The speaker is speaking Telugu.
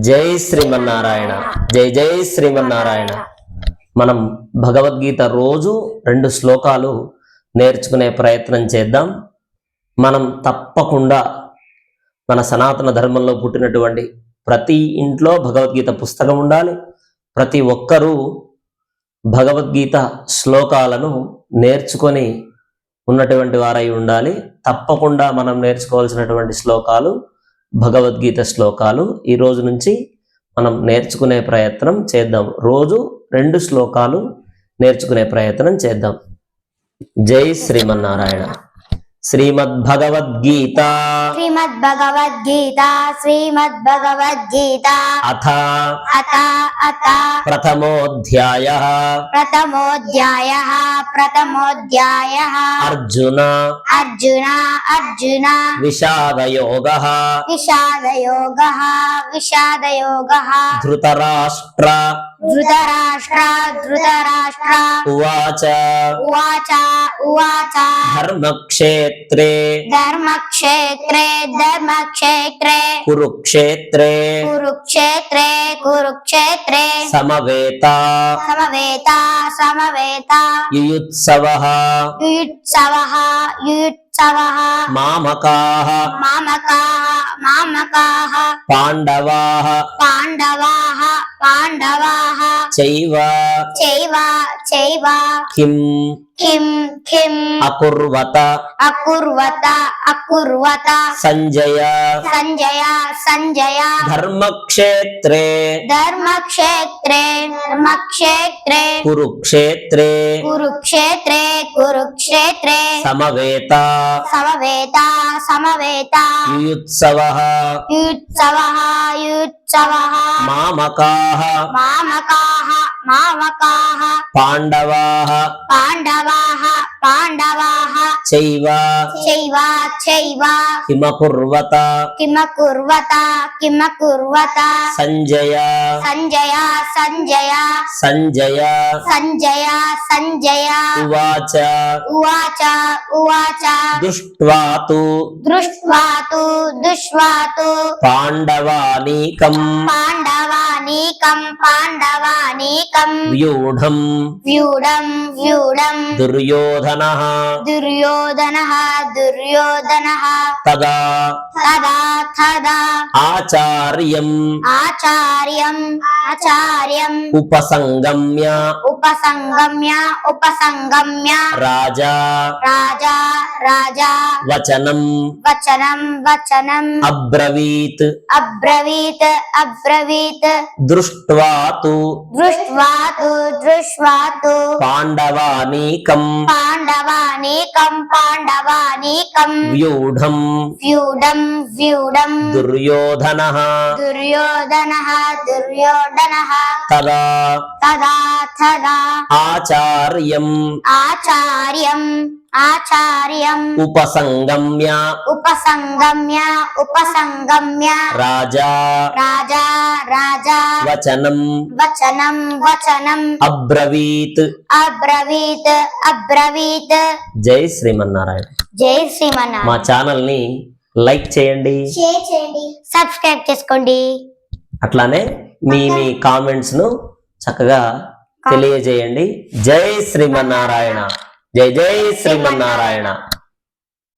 జై శ్రీమన్నారాయణ. జై జై శ్రీమన్నారాయణ. మనం భగవద్గీత రోజు రెండు శ్లోకాలు నేర్చుకునే ప్రయత్నం చేద్దాం. మనం తప్పకుండా మన సనాతన ధర్మంలో పుట్టినటువంటి ప్రతి ఇంట్లో భగవద్గీత పుస్తకం ఉండాలి. ప్రతి ఒక్కరూ భగవద్గీత శ్లోకాలను నేర్చుకొని ఉన్నటువంటి వారై ఉండాలి. తప్పకుండా మనం నేర్చుకోవాల్సినటువంటి శ్లోకాలు భగవద్గీత శ్లోకాలు ఈ రోజు నుంచి మనం నేర్చుకునే ప్రయత్నం చేద్దాం. రోజు రెండు శ్లోకాలు నేర్చుకునే ప్రయత్నం చేద్దాం. జై శ్రీమన్నారాయణ. శ్రీమద్భగవద్గీత. శ్రీమద్భగవద్గీత శ్రీమద్భగవద్గీత. అథ. అత అత ప్రథమోధ్యాయ. ప్రథమోధ్యాయ. ప్రథమోధ్యాయ అర్జున అర్జున అర్జున విషాదయోగ విషాదయోగ విషాదయోగ ధృతరాష్ట్ర ధృతరాష్ట్ర ధృతరాష్ట్ర ఉవాచ ఉవాచ ఉవాచ ధర్మక్షేత్రే ధర్మక్షేత్రే ధర్మక్షేత్రే కురుక్షేత్రే కురుక్షేత్రే కురుక్షేత్రే సమవేత సమవేత సమవేత యుయుత్సవ యుయుత్సవ యుయుత్సవ మామకా మామకాः మామకాः పాండవా పాండవాः పాండవాः చైవ చైవ చైవ కిం కిం కిం. అకుర్వత అకుర్వత అకుర్వత. సంజయ సంజయ సంజయ. ధర్మక్షేత్రే. ధర్మక్షేత్రే ధర్మక్షేత్రే. కురుక్షేత్రే. కురుక్షేత్రే కురుక్షేత్రే. సమవేత. సమవేత సమవేత. యుయుత్సవ యుత్సవ యుత్సవ. మామకా. మామకాः. మామకాः పాండవా పాండవాः పాండవాः. చైవ. చైవ చైవ. సంజయ. సంజయ సంజయ. సంజయ. సంజయ సంజయ. ఉవాచ. ఉవాచ ఉవాచ. దృష్ట్వా తు దృష్ట్వా తు దృష్ట్వా తు పాండవానీకం. పాండవానీకం పాండవానీకం. వ్యూఢం. వ్యూఢం వ్యూఢం. దుర్యోధన దుర్యోధనः దుర్యోధనः తదా తదా తదా ఆచార్యం ఆచార్యం ఆచార్యం ఉపసంగమ్య ఉపసంగమ్య ఉపసంగమ్య. రాజా. రాజా రాజా. వచనం. వచనం వచనం. అబ్రవీత్. అబ్రవీత్ అబ్రవీత్. దృష్ట్వా తు దృష్ట్వా తు దృష్ట్వా తు పాండవానీకం. పాండవానీకం పాండవానీకం. వ్యూఢం. వ్యూఢం వ్యూఢం. దుర్యోధన. దుర్యోధనः దుర్యోధనः. తదా. తదా. తదా ఆచార్యం. ఆచార్యం. ఆచార్యం. ఉపసంగమ్య. ఉపసంగమ్య. ఉపసంగమ్య. రాజా. రాజా. రాజా. వచనం. వచనం. వచనం. అబ్రవీత్. అబ్రవీత్. అబ్రవీత్. జై శ్రీమన్నారాయణ. జై శ్రీమన్నారాయణ. మా ఛానల్ని లైక్ చేయండి. షేర్ చేయండి. సబ్స్క్రైబ్ చేసుకోండి. అట్లానే మీ మీ కామెంట్స్ను చక్కగా తెలియజేయండి. జై శ్రీమన్నారాయణ. జై జై శ్రీమన్నారాయణ.